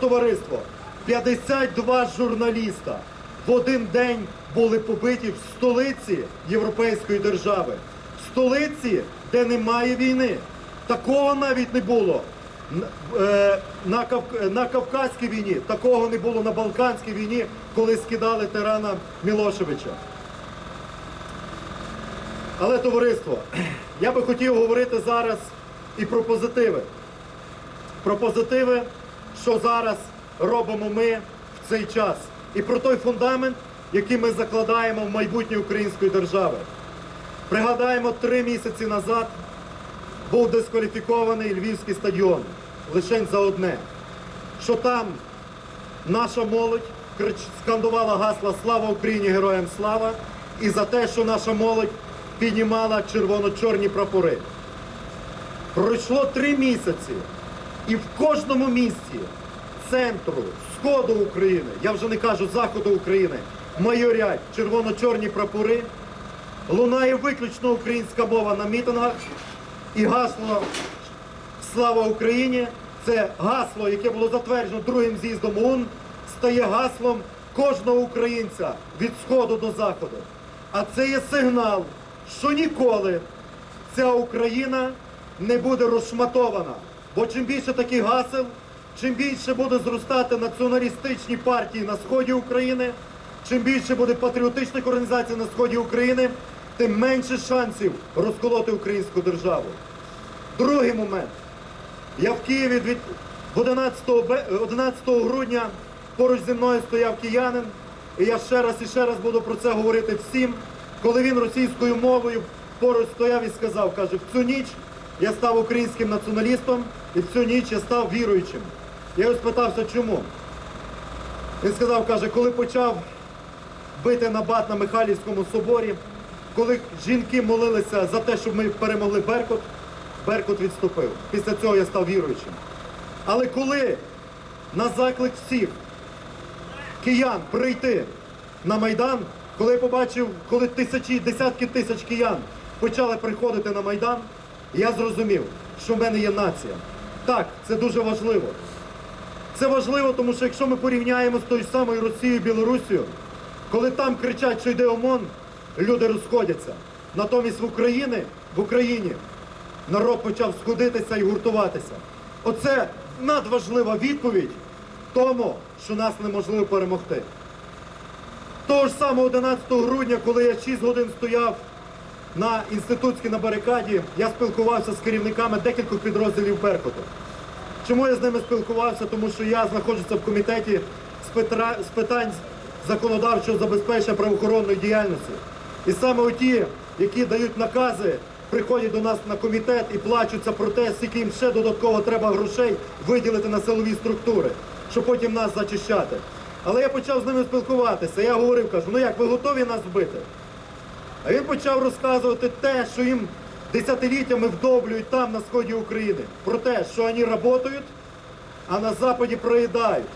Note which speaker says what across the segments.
Speaker 1: Товариство, 52 журналіста. В один день були побиті в столиці європейської держави, в столиці, де немає війни. Такого навіть не було. Е, на, на Кавказькій війні, такого не було на Балканській війні, коли скидали тирана Мілошевича. Але товариство, я би хотів говорити зараз і про позитиви. Про позитиви, що зараз робимо ми в цей час, і про той фундамент, який ми закладаємо в майбутнє української держави. Пригадаємо, три місяці назад був дискваліфікований Львівський стадіон лише за одне, що там наша молодь скандувала гасла Слава Україні! Героям слава! і за те, що наша молодь піднімала червоно-чорні прапори. Пройшло три місяці, і в кожному місті центру, сходу України, я вже не кажу заходу України, майорять червоно-чорні прапори, лунає виключно українська мова на мітингах, і гасло Слава Україні! Це гасло, яке було затверджено другим з'їздом ОУН, стає гаслом кожного українця від сходу до заходу. А це є сигнал, що ніколи ця Україна не буде розшматована. Бо чим більше таких гасел, чим більше буде зростати націоналістичні партії на сході України, чим більше буде патріотичних організацій на сході України, тим менше шансів розколоти українську державу. Другий момент. Я в Києві від 11, бе- 11 грудня поруч зі мною стояв киянин, і я ще раз і ще раз буду про це говорити всім. Коли він російською мовою поруч стояв і сказав, каже, в цю ніч я став українським націоналістом і в цю ніч я став віруючим. Я його спитався, чому. Він сказав, каже, коли почав бити набат на Михайлівському соборі, коли жінки молилися за те, щоб ми перемогли Беркут, Беркут відступив. Після цього я став віруючим. Але коли на заклик всіх киян прийти на Майдан, коли я побачив, коли тисячі, десятки тисяч киян почали приходити на Майдан, я зрозумів, що в мене є нація. Так, це дуже важливо. Це важливо, тому що якщо ми порівняємо з тою самою Росією Білорусією, коли там кричать, що йде ОМОН, люди розходяться. Натомість в Україні, в Україні народ почав сходитися і гуртуватися. Оце надважлива відповідь тому, що нас неможливо перемогти. Того ж самого 11 грудня, коли я 6 годин стояв на інститутській на барикаді, я спілкувався з керівниками декількох підрозділів Беркуту. Чому я з ними спілкувався? Тому що я знаходжуся в комітеті з, питань законодавчого забезпечення правоохоронної діяльності. І саме оті, які дають накази, приходять до нас на комітет і плачуться про те, скільки їм ще додатково треба грошей виділити на силові структури, щоб потім нас зачищати. Але я почав з ними спілкуватися. Я говорив, кажу, ну як, ви готові нас вбити? А він почав розказувати те, що їм десятиліттями вдоблюють там на сході України. Про те, що вони працюють, а на Западі проїдають.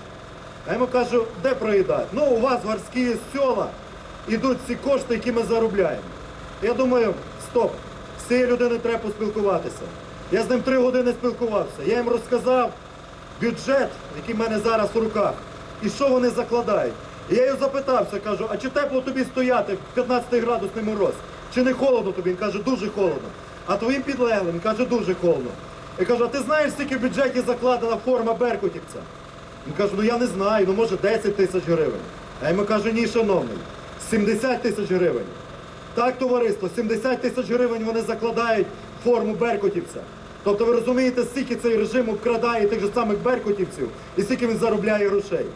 Speaker 1: А йому кажу, де проїдають? Ну, у вас горські села йдуть ці кошти, які ми заробляємо. Я думаю, стоп, з цією людиною треба поспілкуватися. Я з ним три години спілкувався. Я їм розказав бюджет, який в мене зараз в руках, і що вони закладають. І я його запитався, кажу, а чи тепло тобі стояти в 15 градусний мороз? Чи не холодно тобі? Він каже, дуже холодно. А твоїм підлеглим Він каже, дуже холодно. Я кажу, а ти знаєш, скільки в бюджеті закладена форма беркутівця? Він каже, ну я не знаю, ну може 10 тисяч гривень. А йому кажу, ні, шановний, 70 тисяч гривень. Так, товариство, 70 тисяч гривень вони закладають форму беркутівця. Тобто ви розумієте, скільки цей режим вкрадає тих же самих беркутівців і скільки він заробляє грошей.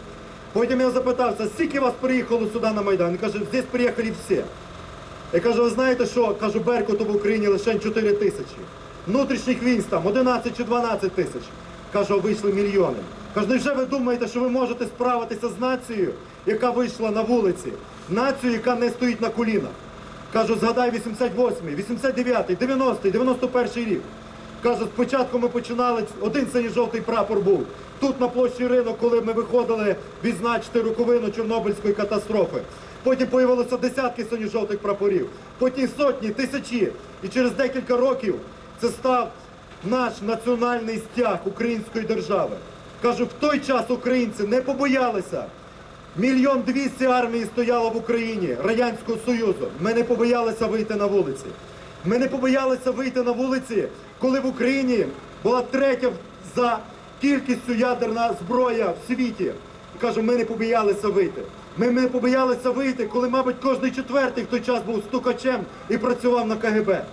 Speaker 1: Потім я запитався, скільки вас приїхало сюди на Майдан? Він каже, здесь приїхали всі. Я кажу, ви знаєте що? Кажу, Беркуту в Україні лише 4 тисячі. Внутрішніх військ там 11 чи 12 тисяч. Кажу, вийшли мільйони. Кажу, невже ви думаєте, що ви можете справитися з нацією, яка вийшла на вулиці? Нацією, яка не стоїть на колінах. Кажу, згадай 88-й, 89-й, 90-й, 91-й рік. Кажу, спочатку ми починали, один синьо-жовтий прапор був. Тут на площі ринок, коли ми виходили відзначити роковину Чорнобильської катастрофи. Потім появилося десятки синьо-жовтих прапорів, потім сотні, тисячі. І через декілька років це став наш національний стяг української держави. Кажу, в той час українці не побоялися. Мільйон двісті армії стояло в Україні Радянського Союзу. Ми не побоялися вийти на вулиці. Ми не побоялися вийти на вулиці, коли в Україні була третя за кількістю ядерна зброя в світі. Кажу, ми не побоялися вийти. Ми не побоялися вийти, коли, мабуть, кожний четвертий в той час був стукачем і працював на КГБ.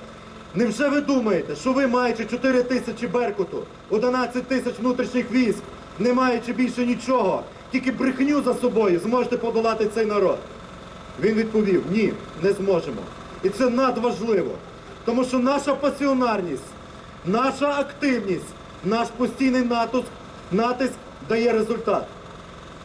Speaker 1: Невже ви думаєте, що ви, маючи 4 тисячі Беркуту, 11 тисяч внутрішніх військ, не маючи більше нічого, тільки брехню за собою, зможете подолати цей народ? Він відповів: ні, не зможемо. І це надважливо. Тому що наша пасіонарність, наша активність, наш постійний натиск, натиск дає результат.